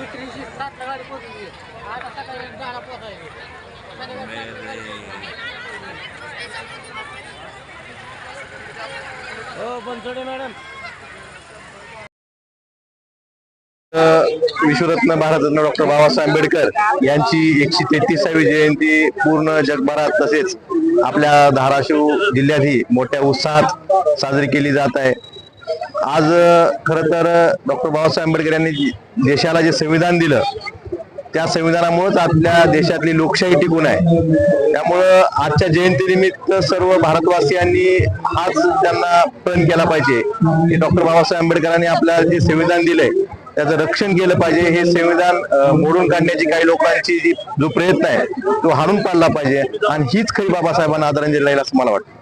दिवशी सातला गाडी पोहोचली आता सकाळी दहाला पोहोचायची हो बनसोडे मॅडम विश्वरत्न भारतरत्न डॉक्टर बाबासाहेब आंबेडकर यांची एकशे तेहतीसावी जयंती पूर्ण जगभरात तसेच आपल्या धाराशिव जिल्ह्यातही मोठ्या उत्साहात साजरी केली जात आहे. आज खर तर डॉक्टर बाबासाहेब आंबेडकर यांनी देशाला जे संविधान दिलं त्या संविधानामुळेच आपल्या देशातली लोकशाही टिकून आहे. त्यामुळं आजच्या जयंतीनिमित्त सर्व भारतवासियांनी हाच त्यांना प्रण केला पाहिजे. की डॉक्टर बाबासाहेब आंबेडकरांनी आपल्याला जे संविधान दिलंय त्याचं रक्षण केलं पाहिजे. हे संविधान मोडून काढण्याची काही लोकांची जी जो प्रयत्न आहे तो हाणून पाडला पाहिजे. आणि हीच खरी बाबासाहेबांना आदरांजली राहील असं मला वाटतं.